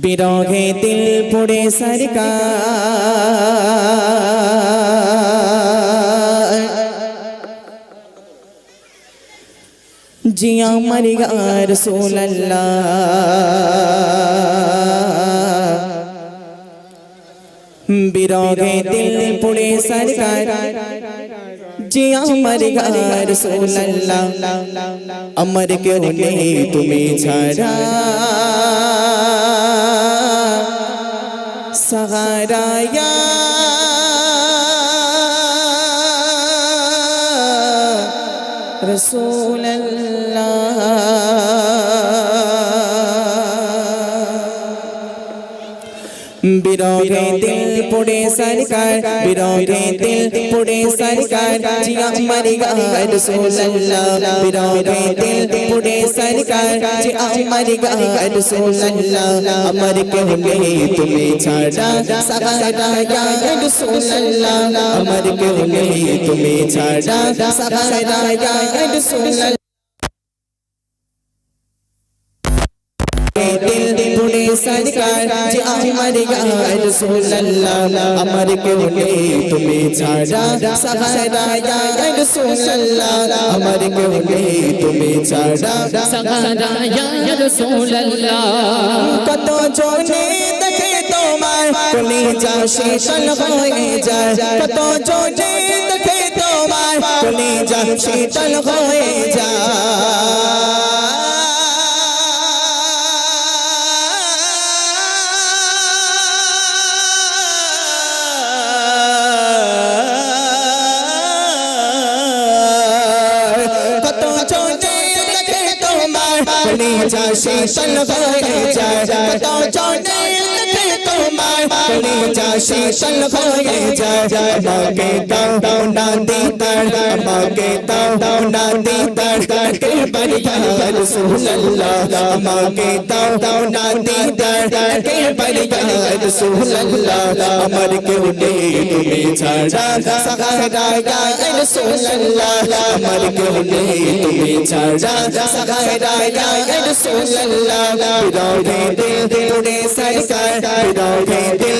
বিরহে দিল পুড়ে সরকার জিয়া মরিগা রসুল্লাহ বিরহে দিল পুড়ে সরকার বচ্চি আমার গার সোনাল্লাহ আমার কেউ নেই তুমি ছাড়া সহারায়া রসুল্লাহ বিরহে দিল পুড়ে সরকার বিরহে দিল পুড়ে সরকার জিয়া মরি গায় রাসূলুল্লাহ বিরহে দিল পুড়ে সরকার জিয়া মরি গায় রাসূলুল্লাহ আমার কেউ নেই তুমি ছাড়া সাহারা ইয়া রাসূলুল্লাহ আমার কেউ নেই তুমি ছাড়া সাহারা ইয়া রাসূলুল্লাহ সরকার যে আমার গায় রাসূলুল্লাহ আমার কেউ নেই তুমি ছাড়া সাহারা ইয়া রাসূলুল্লাহ আমার কেউ নেই তুমি ছাড়া সাহারা ইয়া রাসূলুল্লাহ কত জনে দেখে তোমার কলিজা শীতল হয়ে যায় কত জনে দেখে তোমার কলিজা শীতল হয়ে যায় কলিজা শীতল তোমার কলিজা শীতল হয়ে যায় আমাকে দাও দাও না দিদার আমাকে দাও দাও না দিদার কে বরিয়া রাসূলুল্লাহ আমাকে দাও দাও না দিদার কে বরিয়া রাসূলুল্লাহ আমার কেউ নেই তুমি ছাড়া সাহারা ইয়া রাসূলুল্লাহ আমার কেউ নেই তুমি ছাড়া সাহারা ইয়া রাসূলুল্লাহ বিরহে দিল পুড়ে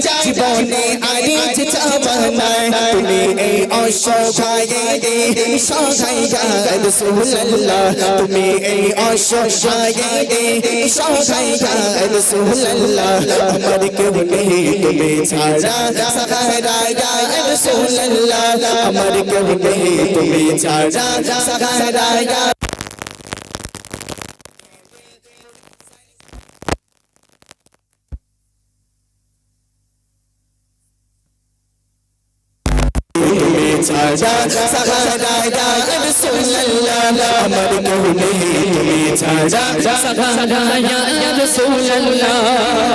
জীবনে আর ইচ্ছে চাওয়ানা তুমি এই অসহায় সহায় রাসূলুল্লাহ তুমি এই অসহায় সহায় রাসূলুল্লাহ আমার কেউ নেই তুমি ছাড়া সাহারা ইয়া রাসূলুল্লাহ আমার কেউ নেই তুমি ছাড়া সাহারা ছাড়া সাহারা ইয়া রাসূলুল্লাহ আমার কেউ নেই তুমি ছাড়া সাহারা ইয়া রাসূলুল্লাহ জান প্রাণ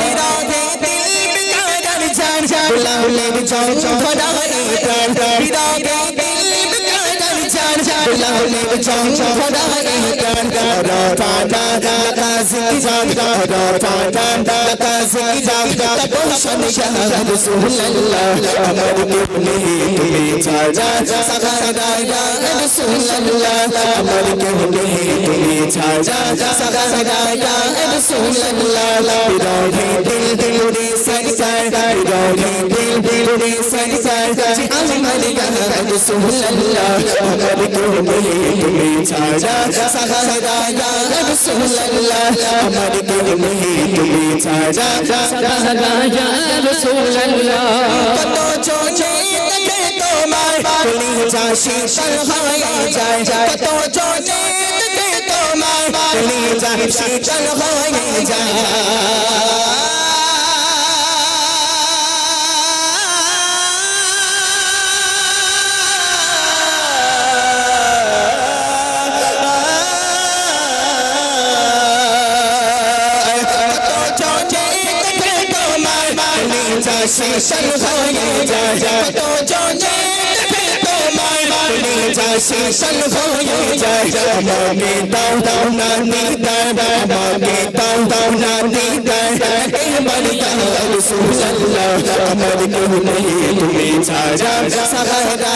বিরাগে দিল বিকারার জান বুলাউলের জং ভরাই প্রাণ রফানা লাকা জিকিরান রফানা লাকা জিকিরান তপোষণ ইয়া রাসূলুল্লাহ আমার আমার কেউ নেই তুমি ছাড়া সাহারা ইয়া রাসূলুল্লাহ বিরহে দিল দিল রে সরকার বিরহে দিল দিল রে সরকার আমার নেই তুমি ছাড়া ইয়া রাসূলুল্লাহ আমার নেই তুমি ছাড়া কত জনে দেখে তোমার কলিজা শীতল হয়ে যায় কত জনে দেখে তোমার কলিজা শীতল হয়ে যায় শীতল হয়ে যায় কত জনে শীতল হয়ে যায় আমাকে দাও দাও না দিদার আমাকে দাও দাও না দিদার এবার ইয়া রাসূলুল্লাহ আমার কেউ নেই তুমি ছাড়া সাহারা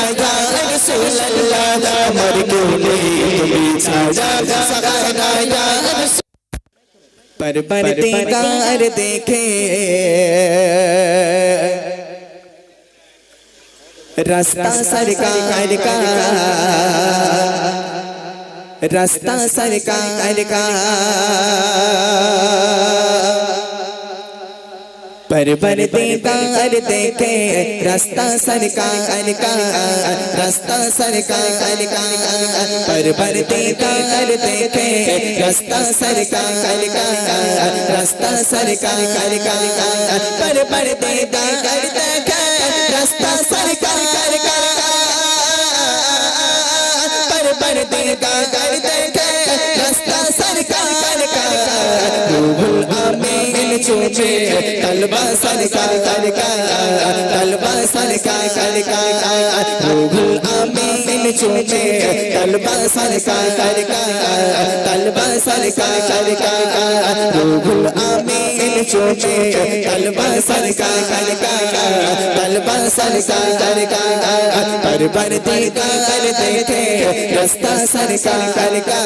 রাসূলুল্লাহ আমার কেউ নেই তুমি ছাড়া সাহারা पर परदेदार देखे रास्ता सरकार का रास्ता सरकार का परवरदिगार देखे रास्ता सरकार का रास्ता सरकार का परवरदिगार देखे रास्ता सरकार का रास्ता सरकार का परवरदिगार देखे रास्ता सरकार का परवरदिगार देखे आमीन चूमे तलबा सरकार का तलबा सरकार का रूहुल आमीन चूमे तलबा सरकार का तलबा सरकार का रूहुल आमीन चूमे तलबा सरकार का तलबा सरकार का परवरदिगार देखे रास्ता सरकार का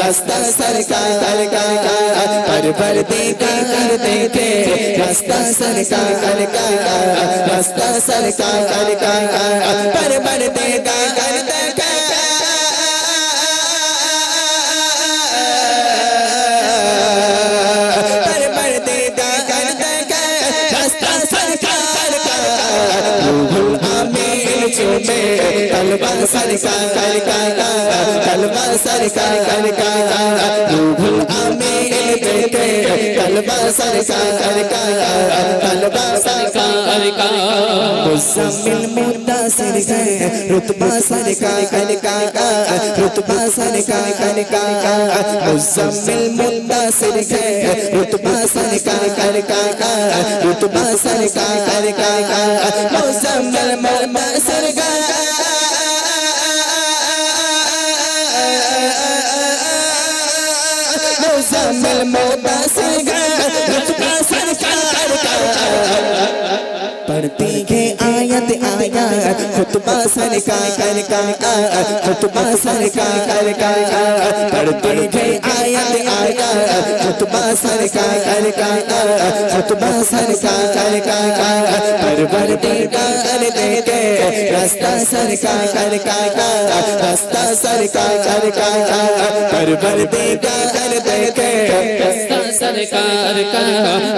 रास्ता کے مستہ سرکار کا مستہ سرکار کا پر पर کا کرتا کا پر कर کا کرتا کا مستہ سرکار کا چوبے طلبہ سرکار کا طلبہ سرکار کا بھول آمین देखे तलबा सरकार का तलबा सरकार का मुसम्मिल मुद्दासिर है रुतबा सरकार का रुतबा सरकार का मुसम्मिल मुद्दासिर है रुतबा सरकार का रुतबा सरकार का मुसम्मिल मुद्दासिर मुसम्मिल مدسم المدسم खुतबा सरकार कर का खुतबा सरकार कर का पढ़ती है आयत आयत खुतबा सरकार कर का खुतबा सरकार कर का परवरदिगार दे के रास्ता सरकार कर का रास्ता सरकार कर का परवरदिगार दे के रास्ता सरकार का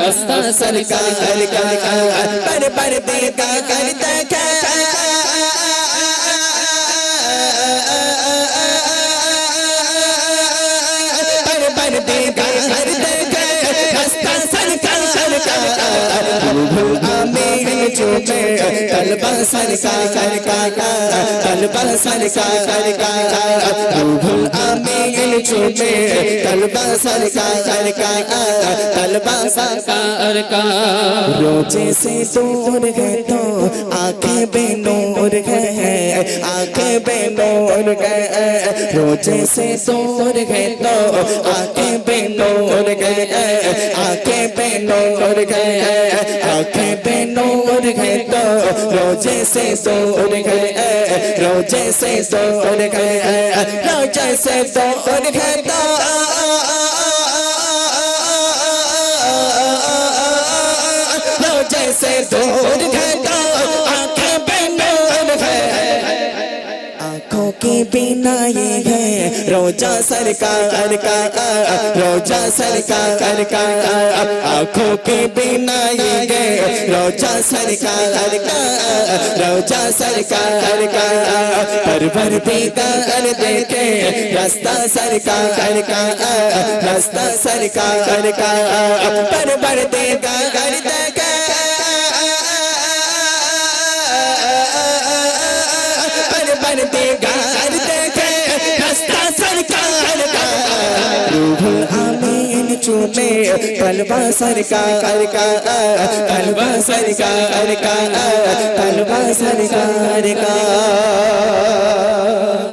रास्ता सरकार कर का पर पर देगा करता पर पर देगा करता रास्ता सरकार का रूहुल आमीन चूमे तलबा सरकार का तलबा सरकार का रूहुल आमीन चूमे तलबा सरकार का तलबा सरकार सरकार का रोजे से दूर है तो आंखें बेनूर है आंखें बेनूर है रोजे से दूर है तो आंखें बेनूर है आंखें बेनूर है आंखें बेनूर है तो रोजे से दूर है रोजे से दूर है रोजे से दूर है तो बिना ये है। रोजा सरकार का रोजा सरकार का आँखों के बिना ये है। रोजा सरकार का रोजा सरकार का परवर दिगार देखे। रास्ता सरकार का रास्ता सरकार का परवर दिगार देखे। पर पर चूमे तलबा सरकार का तलबा सरकार का तलबा सरकार का